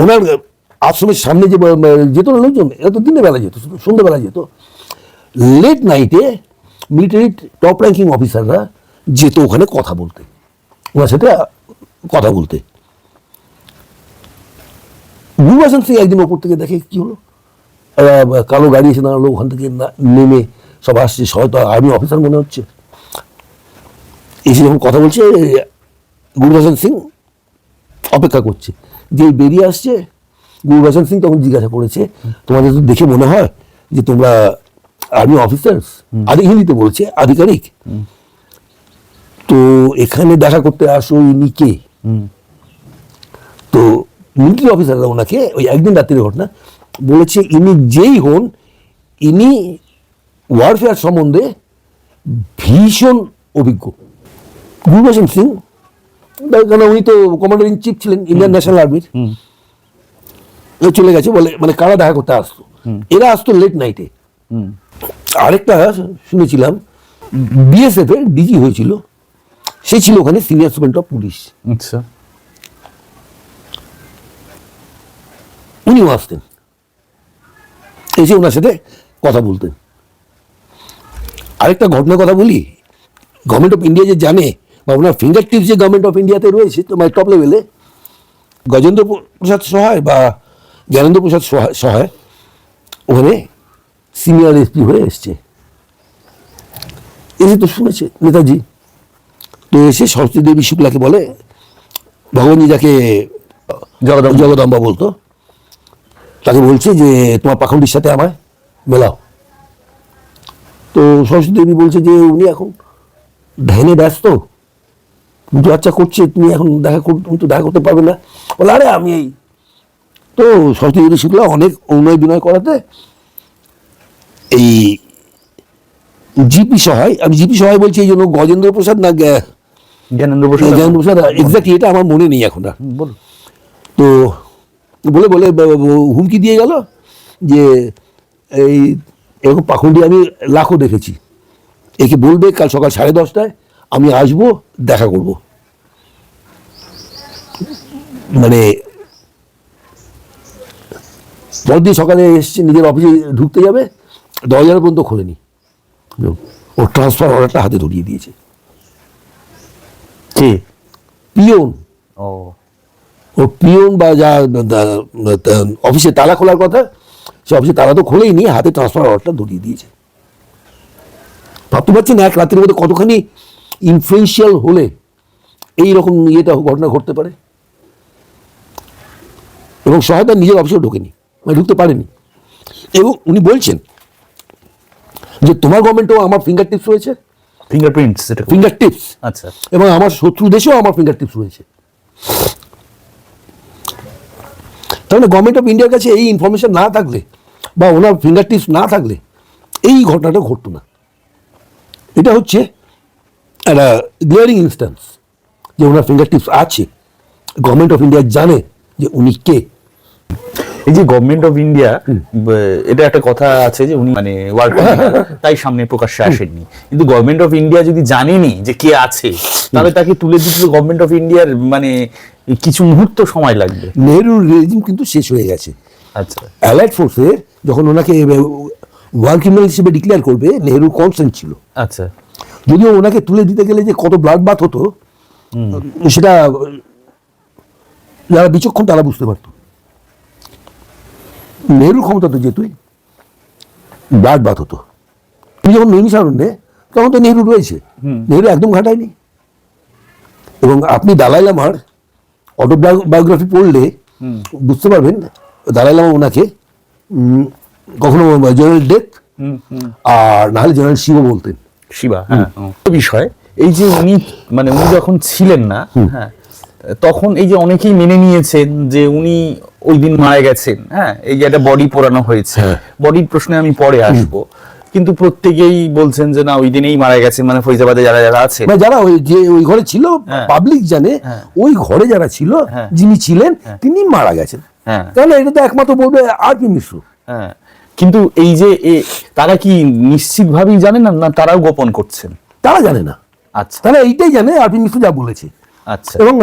ওনার আশ্রমের সামনে যে যেত না লোকজন, এরা তো দিনের বেলা যেত সন্ধ্যেবেলা যেত। লেট নাইটে মিলিটারি টপ র্যাঙ্কিং অফিসাররা যেত ওখানে কথা বলতে। ওনার সাথে কথা বলতে। গুরুবাসন সিং একদিন ওপর থেকে দেখে কি হলো? কালো গাড়ি এসে দাঁড়াল, ওখান থেকে নেমে সব আসছে হয়তো আর্মি অফিসার মনে হচ্ছে। এসে যখন কথা বলছে গুরুবাসন সিং অপেক্ষা করছে। যে বেরিয়ে আসছে গুরুবাসন সিং তখন জিজ্ঞাসা করেছে তোমাদের তো দেখে মনে হয় যে তোমরা আর্মি অফিসার্স আধিক হিন্দিতে বলছে আধিকারিক। তো এখানে দেখা করতে আসো ইনি কে? তো মিলিটারি অফিসাররা ওনাকে ওই একদিন রাত্রির ঘটনা বলেছে ইনি যেই হন ইনি ওয়ারফেয়ার সম্বন্ধে ভীষণ অভিজ্ঞ। গুরুবচন সিং কেন উনি তো কমান্ডার ইন চিফ ছিলেন ইন্ডিয়ান ন্যাশনাল আর্মির চলে গেছে বলে মানে কারা দেখা করতে আসতো? এরা আসতো লেট নাইটে আরেকটা শুনেছিলাম বিএসএফ এর ডিজি হয়েছিল। সে ছিল ওখানে সিনিয়র সুপারেন্ট অফ পুলিশ আচ্ছা। উনিও আসতেন। এসে ওনার সাথে কথা বলতেন। আরেকটা ঘটনার কথা বলি গভর্নমেন্ট অফ ইন্ডিয়া যে জানে বা ওনার ফিঙ্গার টিপস যে গভর্নমেন্ট অফ ইন্ডিয়াতে রয়েছে তো মানে টপ লেভেলে গজেন্দ্র প্রসাদ সহায় বা জ্ঞানেন্দ্র প্রসাদ সহায়- সহায় ওখানে সিনিয়র এসপি হয়ে এসছে। এসে তো শুনেছে নেতাজি তো এসে সরস্বতী দেবী শুক্লাকে বলে ভগবানজি যাকে জগদম্বা। বলতো তাকে বলছে যে তোমার পাখন্ডির সাথে আমায় মেলাও। তো সরস্বতী দেবী বলছে যে উনি এখন ধ্যানে ব্যস্ত। আচ্ছা করছে তুমি এখন দেখা কর- তুমি তো দেখা করতে পারবে না। বলে আরে আমি এই তো সরস্বতী দেবী শুক্লা অনেক অনুনয় বিনয় করাতে এই জিপি সহায় আমি জিপি সহায় বলছি এই জন্য গজেন্দ্র প্রসাদ না জ্ঞা- জ্ঞানেন্দ্র প্রসাদ জ্ঞানেন্দ্র প্রসাদ এক্স্যাক্টলি এটা আমার মনে নেই এখন আর। বলুন। তো বলে বলে হুমকি দিয়ে গেল যে এই এরকম পাখন্ডি আমি লাখো দেখেছি। একে বলবে কাল সকাল সাড়ে দশটায় আমি আসব দেখা করব। মানে পরদিন সকালে এসছে নিজের অফিসে ঢুকতে যাবে দরজার পর্যন্ত খোলেনি। ওর ট্রান্সফার অর্ডারটা হাতে ধরিয়ে দিয়েছে। কে? পিয়ন। ও। ও পিয়ন বা যা অফিসে তালা খোলার কথা সে অফিসে তালা তো খোলেই নি হাতে ট্রান্সফার অর্ডারটা ধরিয়ে দিয়েছে। ভাবতে পারছেন এক রাত্রির মধ্যে কতখানি ইনফ্লুয়েন্সিয়াল হলে এই রকম ইয়েটা ঘটনা ঘটতে পারে? এবং সহায়তা নিজের অফিসেও ঢোকেনি মানে ঢুকতে পারেনি। এবং উনি বলছেন যে তোমার গভর্নমেন্টেও আমার ফিঙ্গার টিপস রয়েছে ফিঙ্গারপ্রিন্টস ফিঙ্গার টিপস আচ্ছা। এবং আমার শত্রু দেশেও আমার ফিঙ্গার টিপস রয়েছে। তাহলে গভর্নমেন্ট অফ ইন্ডিয়ার কাছে এই ইনফরমেশন না থাকলে বা ওনার ফিঙ্গার টিপস না থাকলে এই ঘটনাটা ঘটতো না। এটা হচ্ছে একটা গ্লিয়ারিং ইনস্ট্যান্স যে ওনার ফিঙ্গার টিপস আছে গভর্নমেন্ট অফ ইন্ডিয়া জানে যে উনি কে। এই যে গভর্নমেন্ট অফ ইন্ডিয়া এটা একটা কথা আছে যে উনি মানে ওয়ার্ল্ড তাই সামনে প্রকাশ্যে আসেননি। কিন্তু গভর্নমেন্ট অফ ইন্ডিয়া যদি জানেনি যে কে আছে তাহলে তাকে তুলে দিতে গভর্নমেন্ট অফ ইন্ডিয়ার মানে কিছু মুহূর্ত সময় লাগবে। নেহরুর রেজিম কিন্তু শেষ হয়ে গেছে। আচ্ছা। অ্যালাইড ফোর্সে যখন ওনাকে ওয়ার ক্রিমিনাল হিসেবে ডিক্লেয়ার করবে নেহরুর কনসেন্ট ছিল। আচ্ছা। যদিও ওনাকে তুলে দিতে গেলে যে কত ব্লাড বাথ হতো সেটা যারা বিচক্ষণ তারা বুঝতে পারত। নেহরুর ক্ষমতা তো যেতুই ব্লাড বাথ হতো। তুমি যখন নৈমিষারণ্যে তখন তো নেহরু রয়েছে। নেহরু একদম ঘাটায়নি। এবং আপনি দালাই লামার অটোবায়োগ্রাফি পড়লে বুঝতে পারবেন দালাই লামা ওনাকে কখনো জেনারেল ডেথ আর নাহলে জেনারেল শিব বলতেন। শিবা হ্যাঁ বিষয় এই যে উনি মানে উনি যখন ছিলেন না হ্যাঁ তখন এই যে অনেকেই মেনে নিয়েছেন যে উনি ওই দিন মারা গেছেন হ্যাঁ এই যে একটা বডি পোড়ানো হয়েছে হ্যাঁ। বডির প্রশ্নে আমি পরে আসব কিন্তু প্রত্যেকেই বলছেন যে না ওই দিনেই মারা গেছে মানে ফৈজাবাদে যারা যারা আছে মানে যারা ওই যে ওই ঘরে ছিল হ্যাঁ। পাবলিক জানে হ্যাঁ। ওই ঘরে যারা ছিল হ্যাঁ। যিনি ছিলেন তিনি মারা গেছেন হ্যাঁ। তাহলে এটা তো একমাত্র বলবে আর পি মিশ্র হ্যাঁ কিন্তু এই যে তারা কি নিশ্চিতভাবেই জানেন না না তারাও গোপন করছেন? তারা জানে না। আচ্ছা। তারা এইটাই জানে আপনি পি মিশ্র যা বলেছে। আচ্ছা। এবং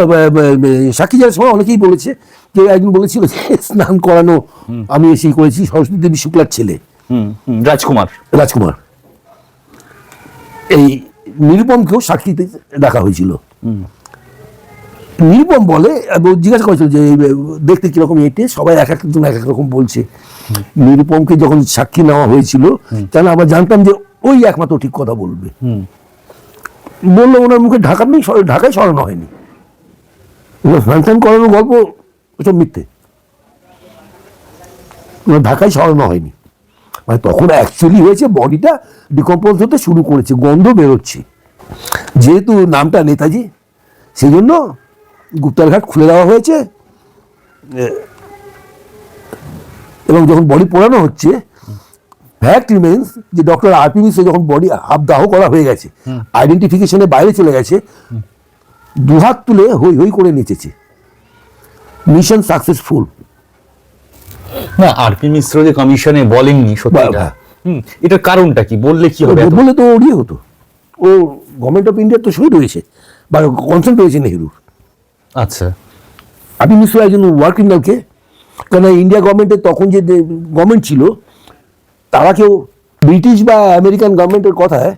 সাক্ষী যাওয়ার সময় অনেকেই বলেছে কেউ একজন বলেছিল যে স্নান করানো আমি এসেই করেছি সরস্বতী দেবী শুক্লার ছেলে। হুম হুম, রাজকুমার। রাজকুমার। এই নিরুপমকেও সাক্ষীতে ডাকা হয়েছিল। নিরুপম বলে জিজ্ঞাসা করেছিল যে দেখতে কীরকম এটে? সবাই এক একজন এক এক রকম বলছে। নিরুপমকে যখন সাক্ষী নেওয়া হয়েছিল কেন আমরা জানতাম যে ওই একমাত্র ঠিক কথা বলবে। বলল ওনার মুখে ঢাকা নেই সর- ঢাকায় সরানো হয়নি। টান করানোর গল্প ওসব মিথ্যে। ওনার ঢাকায় সরানো হয়নি। মানে তখন অ্যাকচুয়ালি হয়েছে বডিটা ডিকম্পোজ হতে শুরু করেছে গন্ধ বেরোচ্ছে। যেহেতু নামটা নেতাজি সেই জন্য গুপ্তার ঘাট খুলে দেওয়া হয়েছে। এবং যখন বডি পোড়ানো হচ্ছে ফ্যাক্ট রিমেন্স যে ডক্টর আরপি মিশ্র যখন বডি হাফ দাহ করা হয়ে গেছে আইডেন্টিফিকেশনের বাইরে চলে গেছে দুহাত তুলে হই হই করে নেচেছে। মিশন সাকসেসফুল না আরপি মিশ্র যে কমিশনে বলেননি সত্যিটা। এটার কারণটা কি? বললে কি হবে এত? বলে তো ওর ইয়ে হতো। ও গভর্নমেন্ট অফ ইন্ডিয়ার তো শহীদ হয়েছে বা কনসেন্ট হয়েছে নেহরুর। আচ্ছা। আপনি নিশ্চয়ই একজন ওয়ার ক্রিমিনালকে কেন ইন্ডিয়া গভর্নমেন্টের তখন যে গভর্নমেন্ট ছিল তারা কেউ ব্রিটিশ বা আমেরিকান গভর্নমেন্টের কথায়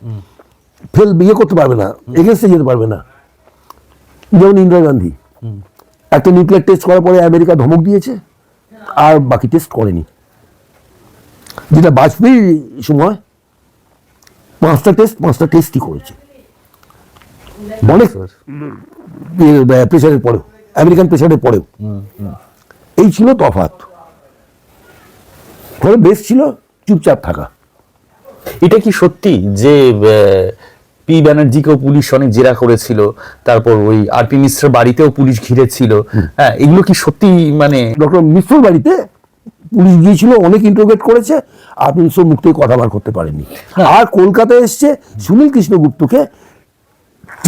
ফেল বিয়ে করতে পারবে না এগেনস্টে যেতে পারবে না। যেমন ইন্দিরা গান্ধী। একটা নিউক্লিয়ার টেস্ট করার পরে আমেরিকা ধমক দিয়েছে আর বাকি টেস্ট করেনি। যেটা বাজপেয়ীর সময় পাঁচটা টেস্ট পাঁচটা টেস্টই করেছে। অনেক প্রেশারের পরেও আমেরিকান প্রেশারের পরেও এই ছিল তফাৎ। ফলে বেশ ছিল চুপচাপ থাকা। এটা কি সত্যি যে পি ব্যানার্জিকেও পুলিশ অনেক জেরা করেছিল তারপর ওই আর পি মিশ্রের বাড়িতেও পুলিশ ঘিরেছিল? হ্যাঁ এগুলো কি সত্যি মানে ডক্টর মিশ্রর বাড়িতে পুলিশ গিয়েছিল অনেক ইন্টারোগেট করেছে আর মিশ্র মুখ থেকে কথা বার করতে পারেনি আর কলকাতায় এসছে সুনীল কৃষ্ণগুপ্তকে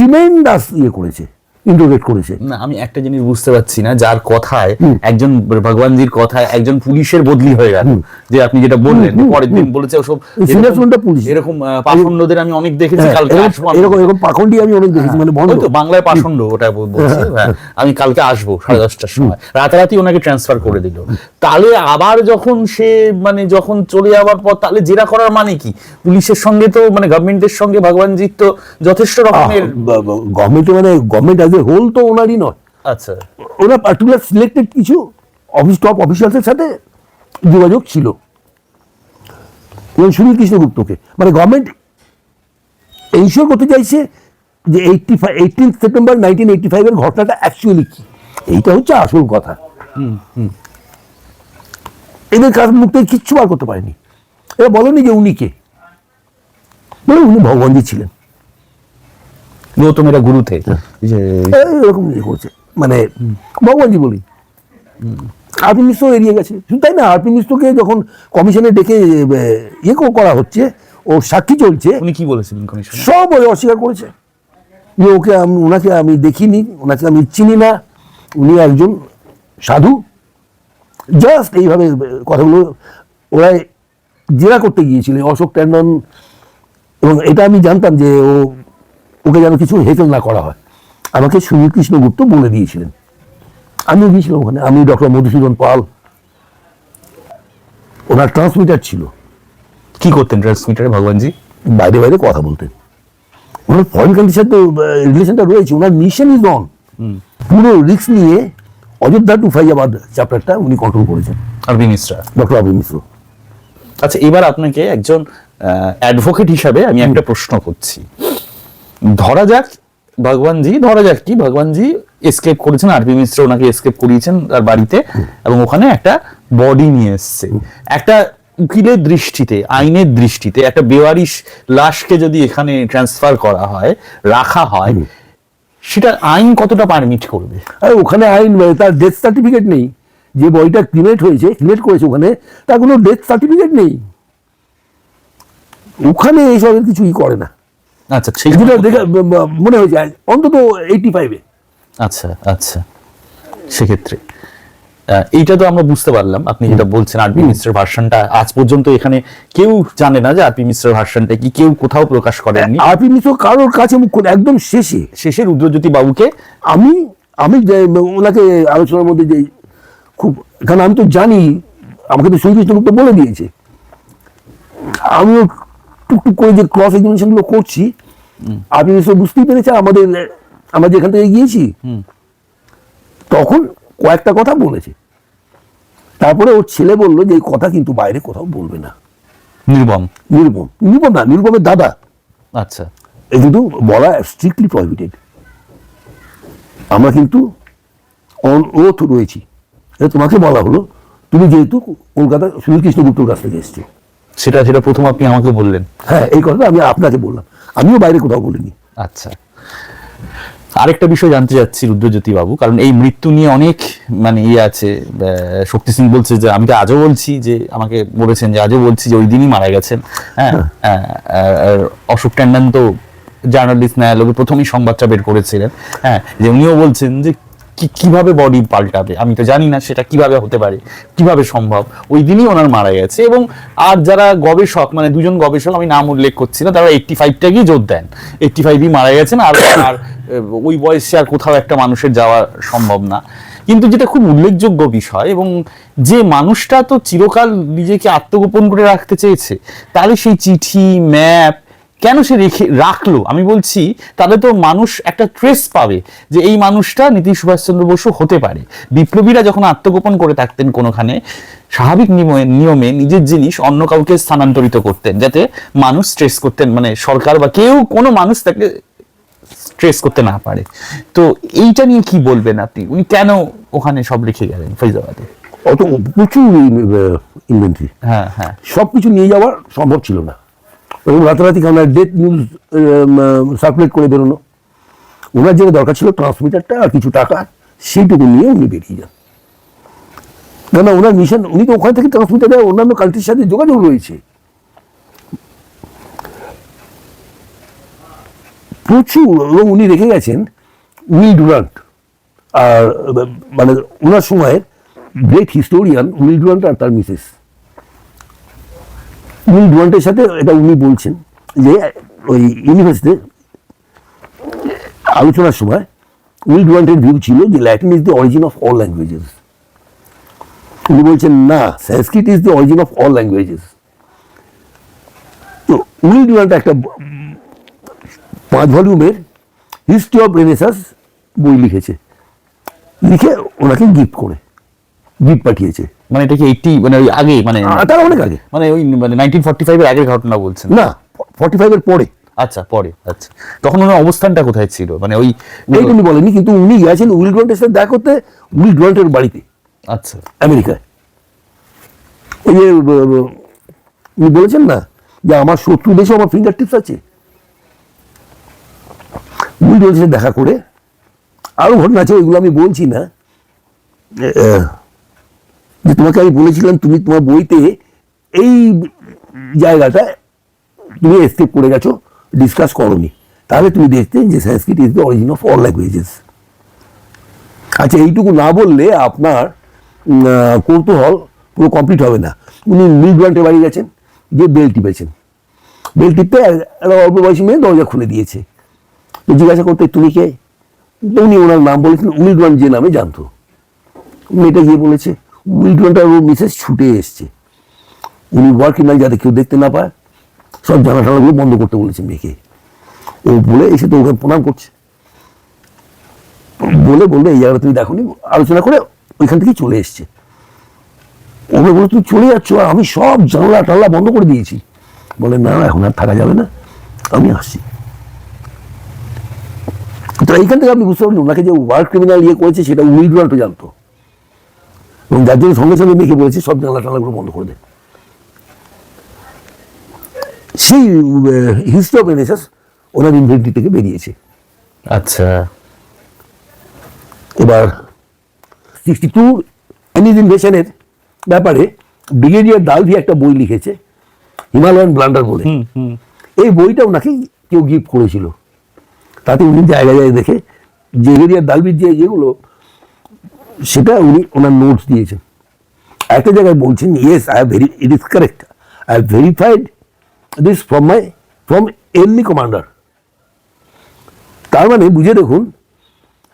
ট্রিমেন্ডাস ইয়ে করেছে ইন্টারোগেট করেছে। না আমি একটা জিনিস বুঝতে পারছি না যার কথায় একজন ভগবানজির কথায় একজন পুলিশের বদলি হয়ে গেল যে আপনি যেটা বললেন পরের দিন বলেছে ওসব পুলিশ। এরকম পাষণ্ডদের আমি অনেক দেখেছি হ্যাঁ, কালকে এরকম- আসব এরকম পাখন্ডি আমি অনেক দেখেছি মানে বন্ধ। তো বাংলায় পাষণ্ড ওটা বলছি হ্যাঁ। আমি কালকে আসব সাড়ে দশটার সময়। রাতারাতি ওনাকে ট্রান্সফার করে দিল। তাহলে আবার যখন সে মানে যখন চলে যাওয়ার পর তাহলে জেরা করার মানে কি? পুলিশের সঙ্গে তো মানে গভর্নমেন্টের সঙ্গে ভগবানজির তো যথেষ্ট রকমের গভর্নমেন্ট মানে গভর্নমেন্ট অ্যাজ এ হোল তো ওনারই নয়। আচ্ছা। ওরা পার্টিকুলার সিলেক্টেড কিছু অফিস টপ অফিসিয়ালসের সাথে যোগাযোগ ছিল। সুনীল কৃষ্ণগুপ্তকে। মানে গভর্নমেন্ট এনশিওর করতে চাইছে যে eighty five eighteen September nineteen eighty ফাইভের ঘটনাটা অ্যাকচুয়ালি কি? এইটা হচ্ছে আসল কথা। এদের কাজ মুখ থেকে কিচ্ছু বার করতে পারেনি। এরা বলেনি যে উনি কে। বলে উনি ভগবানজি ছিলেন। গৌতমেরা গুরুতে। যে এরকম ইয়ে করছে। মানে ভগবানজি বলি। আরপি মিশ্র এড়িয়ে গেছে। শুধু তাই না? আরপি মিশ্রকে যখন কমিশনে ডেকে ইয়ে করা হচ্ছে ও সাক্ষী চলছে উনি কি বলেছিলেন কমিশন? সব ওই অস্বীকার করেছে। যে ওকে আমি ওনাকে আমি দেখিনি ওনাকে আমি চিনি না। উনি একজন সাধু। জাস্ট এইভাবে কথাগুলো ওরা জেরা করতে গিয়েছিল অশোক ট্যান্ডন। এবং এটা আমি জানতাম যে ও ওকে যেন কিছু হেকেল না করা হয়। আমাকে সুনীল কৃষ্ণগুপ্ত বলে দিয়েছিলেন। আমিও গিয়েছিলাম ওখানে। আমি ডক্টর মধুসূদন পাল। ওনার ট্রান্সমিটার ছিল। কি করতেন ট্রান্সমিটারে ভগবানজি? বাইরে বাইরে কথা বলতেন। ওনার ফরেন কান্ট্রির সাথে রিলেশনটা রয়েছে। ওনার মিশন ইজ অন পুরো রিক্স নিয়ে অযোধ্যা টু ফাইজাবাদ চ্যাপ্টারটা উনি কন্ট্রোল করেছেন। আরবি মিশ্রা। ডক্টর অভি মিশ্র। আচ্ছা এবার আপনাকে একজন অ্যাডভোকেট হিসাবে আমি একটা প্রশ্ন করছি। ধরা যাক ভগবানজি ধরা যাক কি ভগবানজি এসকেপ করেছেন আরবি মিশ্র ওনাকে এসকেপ করিয়েছেন তার বাড়িতে এবং ওখানে একটা বডি নিয়ে এসছে। একটা উকিলের দৃষ্টিতে আইনের দৃষ্টিতে একটা বেওয়ারিশ লাশকে যদি এখানে ট্রান্সফার করা হয় রাখা হয় সেটা আইন কতটা পারমিট করবে? আর ওখানে আইন মানে তার ডেথ সার্টিফিকেট নেই। যে বইটা ক্রিমেট হয়েছে ক্রিমেট করেছে ওখানে তার কোনো ডেথ সার্টিফিকেট নেই। ওখানে এইসবের কিছুই করে না। আচ্ছা সেই যেটা দেখে মনে হয়েছে অন্তত এইটি ফাইভে আচ্ছা আচ্ছা সেক্ষেত্রে। এইটা তো আমরা বুঝতে পারলাম। আপনি যেটা বলছেন আরপি মিশ্রের ভার্সনটা আজ পর্যন্ত এখানে কেউ জানে না যে আরপি মিশ্রের ভার্সনটা কি কেউ কোথাও প্রকাশ করেননি। আরপি মিশ্র কারোর কাছে মুখ একদম শেষে। শেষে রুদ্রজ্যোতি বাবুকে। আমি আমি ওনাকে আলোচনার মধ্যে যে খুব কারণ আমি তো জানি আমাকে তো শ্রীকৃষ্ণ তো বলে দিয়েছে। আমিও টুকটুক করে যে ক্রস এক্সামিনেশনগুলো করছি আপনি নিশ্চয় বুঝতেই পেরেছেন আমাদের আমরা যেখান থেকে গিয়েছি তখন কয়েকটা কথা বলেছে। তারপরে ওর ছেলে বলল যে এই কথা কিন্তু বাইরে কোথাও বলবে না। নির্বম। নির্বম। নির্বম না নির্বমের দাদা। আচ্ছা। এ কিন্তু বলা স্ট্রিক্টলি প্রহিবিটেড আমরা কিন্তু অন ওথ রয়েছি। তোমাকে বলা হলো তুমি যেহেতু কলকাতা সুনীল কৃষ্ণগুপ্তর কাছ থেকে এসছো। সেটা সেটা প্রথম আপনি আমাকে বললেন। হ্যাঁ এই কথাটা আমি আপনাকে বললাম। আমিও বাইরে কোথাও বলিনি। আচ্ছা। আরেকটা বিষয় জানতে চাচ্ছি রুদ্রজ্যোতি বাবু কারণ এই মৃত্যু নিয়ে অনেক মানে ইয়ে আছে শক্তি সিং বলছে যে আমি তো আজও বলছি যে আমাকে বলেছেন যে আজও বলছি যে ওই দিনই মারা গেছেন। হ্যাঁ আহ, অশোক ট্যান্ডন তো জার্নালিস্ট ন্যায়ালয়ে প্রথমেই সংবাদটা বের করেছিলেন। হ্যাঁ যে উনিও বলছেন যে কীভাবে বডি পাল্টাবে? আমি তো জানি না সেটা কীভাবে হতে পারে, কীভাবে সম্ভব। ওই দিনই ওনার মারা গেছে এবং আর যারা গবেষক মানে দুজন গবেষক, আমি নাম উল্লেখ করছি না, তারা এইটটি ফাইভটাকেই জোর দেন। এইটটি ফাইভই মারা গেছেন আর আর ওই বয়সে আর কোথাও একটা মানুষের যাওয়া সম্ভব না। কিন্তু যেটা খুব উল্লেখযোগ্য বিষয় এবং যে মানুষটা তো চিরকাল নিজেকে আত্মগোপন করে রাখতে চেয়েছে তাহলে সেই চিঠি ম্যাপ কেন সে রেখে রাখল? আমি বলছি তাহলে তো মানুষ একটা ট্রেস পাবে যে এই মানুষটা নীতি সুভাষচন্দ্র বসু হতে পারে। বিপ্লবীরা যখন আত্মগোপন করে থাকতেন কোনোখানে স্বাভাবিক নিয়মে নিয়মে নিজের জিনিস অন্য কাউকে স্থানান্তরিত করতেন যাতে মানুষ স্ট্রেস করতেন মানে সরকার বা কেউ কোনো মানুষ তাকে স্ট্রেস করতে না পারে। তো এইটা নিয়ে কি বলবেন আপনি? উনি কেন ওখানে সব রেখে গেলেন ফৈজাবাদে অত প্রচুর ইনভেন্টরি হ্যাঁ হ্যাঁ। সব কিছু নিয়ে যাওয়া সম্ভব ছিল না। এবং রাতারাতি আমরা ডেথ নিউজ সার্কুলেট করে বেরোনো। ওনার যেটা দরকার ছিল ট্রান্সমিটারটা আর কিছু টাকা, সেইটুকু নিয়ে উনি বেরিয়ে যান। না না ওনার মিশন উনি তো ওখান থেকে ট্রান্সমিটারে অন্যান্য কান্ট্রির সাথে যোগাযোগ রয়েছে। প্রচুর, এবং উনি রেখে গেছেন উইল ডুরান্ট। আর মানে ওনার সময়ের গ্রেট হিস্টোরিয়ান উইল ডুরান্ট আর তার মিসেস উইল ডুরান্টের সাথে এটা উনি বলছেন যে, ওই ইউনিভার্সিটিতে আলোচনার সময় উইল ডুরান্টের ভিউ ছিল যে Latin is the origin of all languages উনি বলছেন, না Sanskrit is the origin of all languages তো উইল ডুরান্ট একটা পাঁচ ভলিউমের হিস্ট্রি অফ রেনেসাস বই লিখেছে। লিখে ওনাকে গিফট করে। গিফট পাঠিয়েছে। মানে এটা কি এইটি মানে ওই আগে মানে তার অনেক আগে। মানে ওই মানে নাইনটিন ফর্টি ফাইভের আগের ঘটনা বলছেন। না ফর্টি ফাইভের পরে। আচ্ছা পরে আচ্ছা। তখন ওনার অবস্থানটা কোথায় ছিল? মানে ওই এই উনি বলেনি কিন্তু উনি গেছেন উইল গ্রান্টের সাথে দেখা করতে উইল গ্রান্টের বাড়িতে। আচ্ছা। আমেরিকায়। ওই যে উনি বলেছেন না যে আমার শত্রু দেশে আমার ফিঙ্গার টিপস আছে। উইল সাথে দেখা করে আরও ঘটনা আছে ওইগুলো আমি বলছি না। যে তোমাকে আমি বলেছিলাম তুমি তোমার বইতে এই জায়গাটা তুমি এসকেপ করে গেছো ডিসকাস করনি। তাহলে তুমি দেখতে যে Sanskrit is the origin of all languages আচ্ছা এইটুকু না বললে আপনার কৌতূহল পুরো কমপ্লিট হবে না। উনি মিল গ্রান্টে বাড়ি গেছেন, গিয়ে বেল টিপেছেন। বেল টিপতে এক- একটা অল্প বয়সী মেয়ে দরজা খুলে দিয়েছে। তো জিজ্ঞাসা করতে, তুমি কে? উনি ওনার নাম বলেছেন উইলগ্রান্ট যে নামে জানতো। মেয়েটা গিয়ে বলেছে আর ওর মিসেস ছুটে এসছে। উনি ওয়ার্ক নাই যাতে কেউ দেখতে না পায়, সব জানা টানাগুলো বন্ধ করতে বলেছে মেয়েকে। ও বলে, এসে তো ওকে প্রণাম করছে। বলে বলবে এই জায়গাটা তুমি দেখো আলোচনা করে ওইখান থেকে চলে এসছে। ওকে বলে, তুমি চলে যাচ্ছ, আর আমি সব জানলা টানলা বন্ধ করে দিয়েছি। বলে, না এখন আর থাকা যাবে না, আমি আসছি। তো এইখান থেকে আপনি বুঝতে পারলেন, ওনাকে যে ওয়ার্ক ক্রিমিনাল ইয়ে করেছে, সেটা গ্রান্টও জানতো। এবং যার জন্য সঙ্গে সঙ্গে মেয়েকে বলেছি সব জানলা টানলাগুলো বন্ধ করে দেন সেই হিস্ট্রি অফ রেনেসাস ওনার ইনভেন্টরি থেকে বেরিয়েছে। আচ্ছা। এবার সিক্সটি টু এনিজ ইনভেশনের ব্যাপারে ব্রিগেডিয়ার দালভি একটা বই লিখেছে হিমালয়ান ব্লান্ডার বলে। এই বইটা ওনাকে কেউ গিফট করেছিল। তাতে উনি জায়গায় জায়গায় দেখে ব্রিগেডিয়ার দালভির যে ইয়েগুলো সেটা উনি ওনার নোটস দিয়েছেন। একটা জায়গায় বলছেন yes I very it is correct I have verified this from my from only commander তার মানে বুঝে দেখুন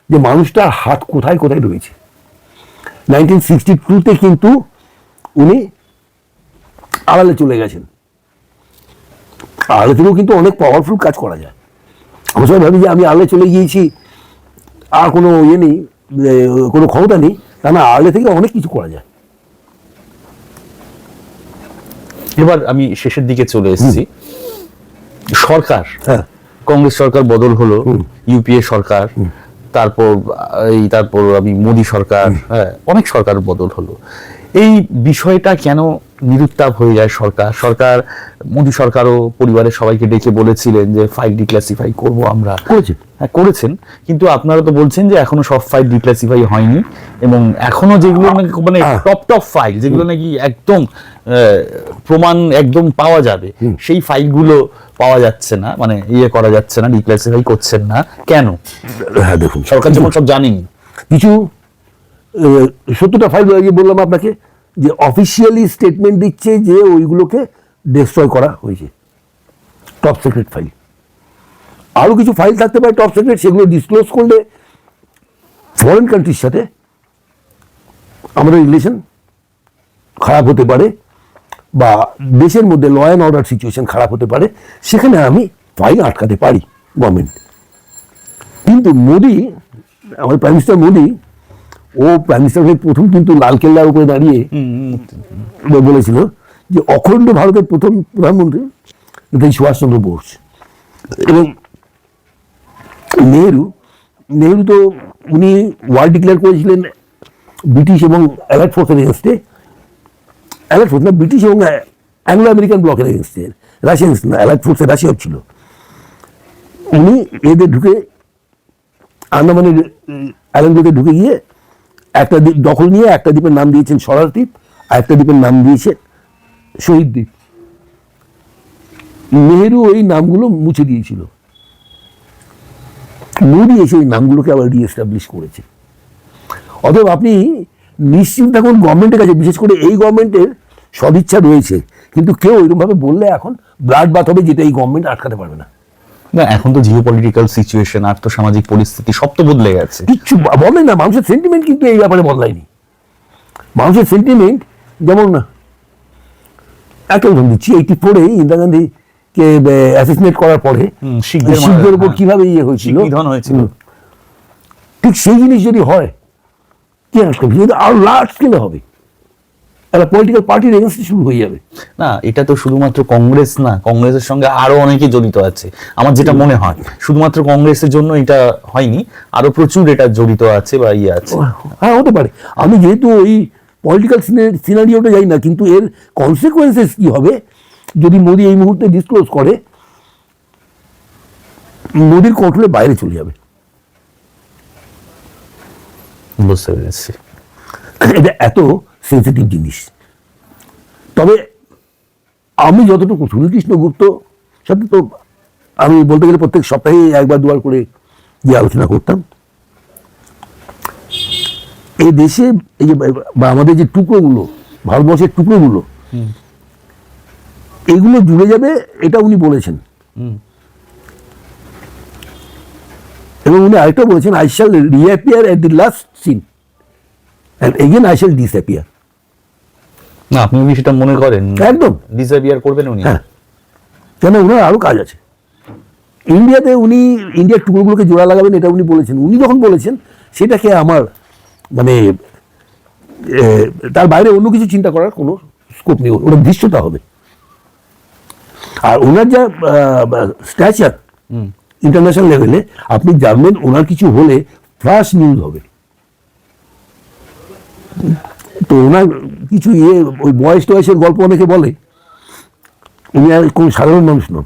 যে মানুষটার হাত কোথায় কোথায় রয়েছে। নাইনটিন সিক্সটি টুতে কিন্তু উনি আড়ালে চলে গেছেন। আড়ালে থেকেও কিন্তু অনেক পাওয়ারফুল কাজ করা যায়। আমি সবাই ভাবি যে আমি আড়ালে চলে গিয়েছি, আর কোনো ইয়ে নেই। কোনো ক্ষমতা নেই তা না আড়ালে থেকে অনেক কিছু করা যায়। এবার আমি শেষের দিকে চলে এসেছি। সরকার হ্যাঁ। কংগ্রেস সরকার বদল হলো ইউপিএ সরকার তারপর এই তারপর আমি মোদী সরকার হ্যাঁ অনেক সরকার বদল হলো। এই বিষয়টা কেন নিরুত্তাপ হয়ে যায় সরকার? সরকার মোদি সরকারও পরিবারের সবাইকে ডেকে বলেছিলেন যে ফাইল ডিক্লাসিফাই করব আমরা। করেছে হ্যাঁ করেছেন। কিন্তু আপনারা তো বলছেন যে এখনও সব ফাইল ডিক্লাসিফাই হয়নি এবং এখনও যেগুলো নাকি মানে। টপ টপ ফাইল যেগুলো নাকি একদম প্রমাণ একদম পাওয়া যাবে সেই ফাইলগুলো পাওয়া যাচ্ছে না মানে ইয়ে করা যাচ্ছে না ডিক্লাসিফাই করছেন না। কেন? হ্যাঁ দেখুন। সরকার যখন সব জানেনি কিছু সত্তরটা ফাইল বললাম আপনাকে। যে অফিসিয়ালি স্টেটমেন্ট দিচ্ছে যে ওইগুলোকে ডিস্ট্রয় করা হয়েছে। টপ সিক্রেট ফাইল আরও কিছু ফাইল থাকতে পারে টপ সিক্রেট সেগুলো ডিসক্লোজ করলে ফরেন কান্ট্রির সাথে আমাদের রিলেশন খারাপ হতে পারে বা দেশের মধ্যে ল অ্যান্ড অর্ডার সিচুয়েশন খারাপ হতে পারে, সেখানে আমি ফাইল আটকাতে পারি গভর্নমেন্ট কিন্তু মোদি আমাদের প্রাইম মিনিস্টার মোদি ও প্রাইম মিনিস্টার হয়ে প্রথম কিন্তু লালকেল্লার উপরে দাঁড়িয়ে বলেছিল যে অখণ্ড ভারতের প্রথম প্রধানমন্ত্রী নেতাজি সুভাষচন্দ্র বোস। এবং নেহরু নেহরু তো উনি ওয়ার ডিক্লেয়ার করেছিলেন ব্রিটিশ এবং অ্যালার্ট ফোর্সের এগেনস্টে। অ্যালার্ট ফোর্স না ব্রিটিশ এবং অ্যাংলো আমেরিকান ব্লকের এগেনস্টে। রাশিয়ান না অ্যালার্ট ফোর্সের রাশিয়া ছিল। উনি এদের ঢুকে আন্দামানের আইল্যান্ডগুলোতে ঢুকে গিয়ে একটা দ্বীপ দখল নিয়ে একটা দ্বীপের নাম দিয়েছেন সরার দ্বীপ, আর একটা দ্বীপের নাম দিয়েছে শহীদ দ্বীপ। নেহেরু ওই নামগুলো মুছে দিয়েছিল। মোদি এসে ওই নামগুলোকে আবার রিএস্টাবলিশ করেছে। অতএব আপনি নিশ্চিন্ত থাকুন গভর্নমেন্টের কাছে, বিশেষ করে এই গভর্নমেন্টের সদিচ্ছা রয়েছে। কিন্তু কেউ এরকমভাবে বললে এখন ব্লাড বাথ হবে যেটা এই গভর্নমেন্ট আটকাতে পারবে না। না এখন তো জিও পলিটিক্যাল সিচুয়েশন আর্থসামাজিক পরিস্থিতি সব তো বদলে গেছে। কিচ্ছু বলে না মানুষের সেন্টিমেন্ট কিন্তু এই ব্যাপারে বদলায়নি। মানুষের সেন্টিমেন্ট যেমন উদাহরণ দিচ্ছি এইটি ফোরে ইন্দিরা গান্ধী কে অ্যাসিসিনেট করার পরে শিখদের উপর। কীভাবে ইয়ে হয়েছিল? হয়েছিল। ঠিক সেই জিনিস যদি হয় কি আটকাবে যদি আরও লার্জ স্কেলে হবে একটা পলিটিক্যাল পার্টির এগেন্সে শুরু হয়ে যাবে। না এটা তো শুধুমাত্র কংগ্রেস না কংগ্রেসের সঙ্গে আরও অনেকে জড়িত আছে। আমার যেটা মনে হয় শুধুমাত্র কংগ্রেসের জন্য এটা হয়নি আরও প্রচুর এটা জড়িত আছে বা ইয়ে আছে। হ্যাঁ হতে পারে। আমি যেহেতু ওই পলিটিক্যাল সিনারিওটা যাই না কিন্তু এর কনসিকুয়েন্সেস কি হবে? যদি মোদি এই মুহূর্তে ডিসক্লোজ করে মোদির কন্ট্রোলের বাইরে চলে যাবে। বুঝতে পেরেছি। এটা এত সেন্সিটিভ জিনিস। তবে আমি যতটুকু সুনীলকৃষ্ণ গুপ্ত সাথে তো আমি বলতে গেলে প্রত্যেক সপ্তাহে একবার দুবার করে গিয়ে আলোচনা করতাম। এই দেশে এই যে বা আমাদের যে টুকরোগুলো ভারতবর্ষের টুকরোগুলো এগুলো জুড়ে যাবে এটা উনি বলেছেন। এবং উনি আরেকটা বলেছেন I shall reappear at the last scene and again I shall disappear না আপনি কি সেটা মনে করেন। একদম। ডিসঅ্যাপিয়ার করবেন উনি। হ্যাঁ। কেন ওনার আরও কাজ আছে। ইন্ডিয়াতে উনি ইন্ডিয়ার টুকরোগুলোকে জোড়া লাগাবেন এটা উনি বলেছেন। উনি যখন বলেছেন সেটাকে আমার মানে তার বাইরে অন্য কিছু চিন্তা করার কোনো স্কোপ নেই। ওটা দৃশ্যতা হবে। আর ওনার যা স্ট্যাচার ইন্টারন্যাশনাল লেভেলে আপনি জানবেন ওনার কিছু হলে ফ্লাশ নিউজ হবে। তো ওনার কিছু ইয়ে ওই বয়স টয়সের গল্প অনেকে বলে। উনি আর কোন সাধারণ মানুষ নন।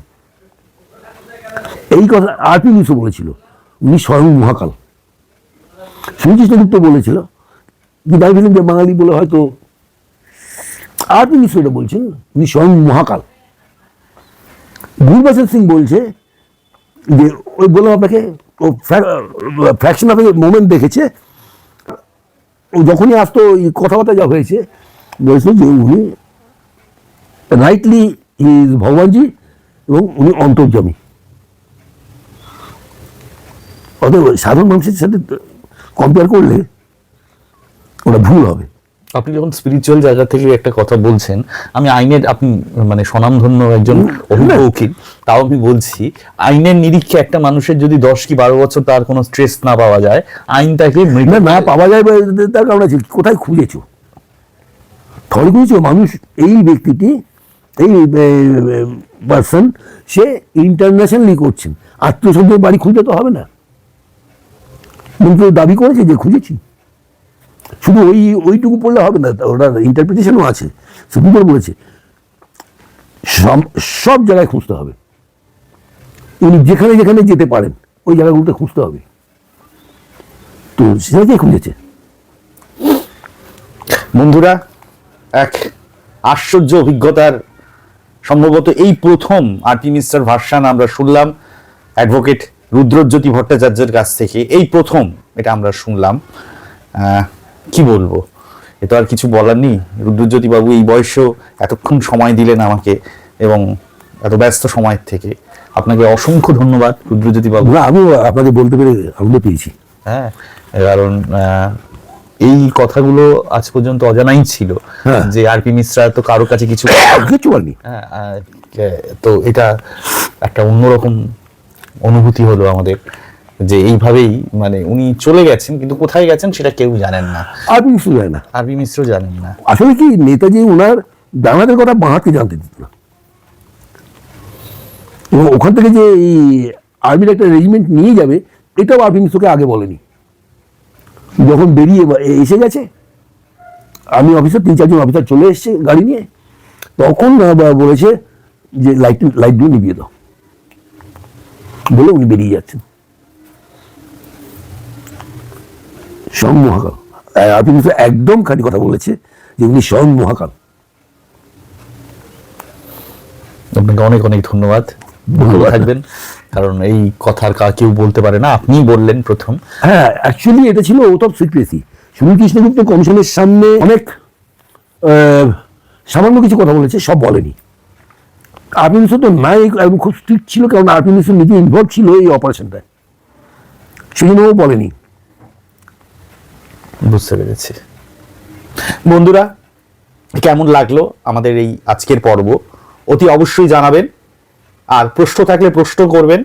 এই কথা আরপি মিশ্র বলেছিল। উনি স্বয়ং মহাকাল। শ্রীকৃষ্ণ গুপ্ত বলেছিল কিন্তু আমি যে বাঙালি বলে হয়তো আরপি মিশ্র এটা বলছেন, উনি স্বয়ং মহাকাল। গুরবাচন সিং বলছে যে, ওই বললাম আপনাকে, ও ফ্র্যাকশন অফ মোমেন্ট দেখেছে যখনই আসতো, এই কথাবার্তা যা হয়েছে বলছে যে উনি রাইটলি ইজ ভগবানজি এবং উনি অন্তর্জামী অতএব সাধারণ মানুষের সাথে কম্পেয়ার করলে ওটা ভুল হবে। আপনি যখন স্পিরিচুয়াল জায়গা থেকে একটা কথা বলছেন আমি আইনের আপনি মানে স্বনামধন্য একজন অভিজ্ঞ উকিল তাও আমি বলছি আইনের নিরীক্ষে একটা মানুষের যদি দশ কি বারো বছর তার কোনো স্ট্রেস না পাওয়া যায় আইন তাকে না পাওয়া যায় তার কারণ আছে কোথায় খুঁজেছ? থরে খুঁজেছ? মানুষ এই ব্যক্তিটি এই পার্সন সে ইন্টারন্যাশনালি করছেন। আত্মীয় বাড়ি খুঁজতে তো হবে না। কিন্তু দাবি করেছে যে খুঁজেছি। শুধু ওই, ওইটুকু পড়লে হবে না ওটার ইন্টারপ্রিটেশনও আছে সুপ্রিম কোর্ট বলেছে। সব সব জায়গায় খুঁজতে হবে। উনি যেখানে যেখানে যেতে পারেন, ওই জায়গাগুলোতে খুঁজতে হবে। তো সেটা কে খুঁজেছে? বন্ধুরা, এক আশ্চর্য অভিজ্ঞতার সম্ভবত এই প্রথম আরটি মিস্টার ভার্সান আমরা শুনলাম অ্যাডভোকেট রুদ্রজ্যোতি ভট্টাচার্যের কাছ থেকে। এই প্রথম, এটা আমরা শুনলাম। কি বলব? এ তো আর কিছু বলার নেই। রুদ্রজ্যোতি বাবু এই বয়সেও এতক্ষণ সময় দিলেন আমাকে এবং এত ব্যস্ত সময়ের থেকে। আপনাকে অসংখ্য ধন্যবাদ রুদ্রজ্যোতি বাবু। না আমি আপনাকে বলতে পেরে আনন্দ পেয়েছি। হ্যাঁ কারণ আহ, এই কথাগুলো আজ পর্যন্ত অজানাই ছিল হ্যাঁ। যে আরপি মিশ্রা তো কারও কাছে কিছু বলনি। হ্যাঁ, তো এটা একটা অন্যরকম অনুভূতি হলো আমাদের। যে এইভাবেই মানে উনি চলে গেছেন কিন্তু কোথায় গেছেন সেটা কেউ জানেন না। আর কিছু যায় না। আরবি মিশ্র জানেন না। আসলে কি নেতাজি ওনার ডানাদের কথা বাঁহাতে জানতে দিত না। এবং ওখান থেকে যে এই আর্মির একটা রেজিমেন্ট নিয়ে যাবে এটাও আর্মি মিশ্রকে আগে বলেনি। যখন বেরিয়ে এসে গেছে আর্মি অফিসার তিন চারজন অফিসার চলে এসছে গাড়ি নিয়ে তখন বলেছে যে লাইট লাইটগুলো নিভিয়ে দাও। বলে উনি বেরিয়ে যাচ্ছেন। স্বয়ং মহাকাল আরপি মিশ্র একদম খাঁটি কথা বলেছে যে উনি স্বয়ং মহাকাল আপনাকে অনেক অনেক ধন্যবাদ। ভালো। থাকবেন। কারণ এই কথার কা কেউ বলতে পারে না আপনি বললেন প্রথম। হ্যাঁ অ্যাকচুয়ালি এটা ছিল oath of secrecy Sunil Krishnagupta কমিশনের সামনে অনেক সামান্য কিছু কথা বলেছে সব বলেনি। মিশ্র তো নাই খুব স্ট্রিক্ট ছিল কারণ মিশ্র নিজে ইনভলভ ছিল এই অপারেশনটায় সেই জন্য বলেনি। বুঝতে পেরেছি। বন্ধুরা, কেমন লাগল আমাদের এই আজকের পর্ব? অতি অবশ্যই জানাবেন। আর প্রশ্ন থাকলে প্রশ্ন করবেন।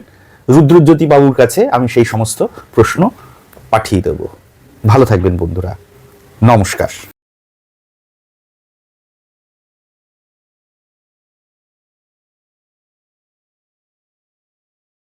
রুদ্রজ্যোতি বাবুর কাছে আমি সেই সমস্ত প্রশ্ন পাঠিয়ে দেব। ভালো থাকবেন বন্ধুরা। নমস্কার।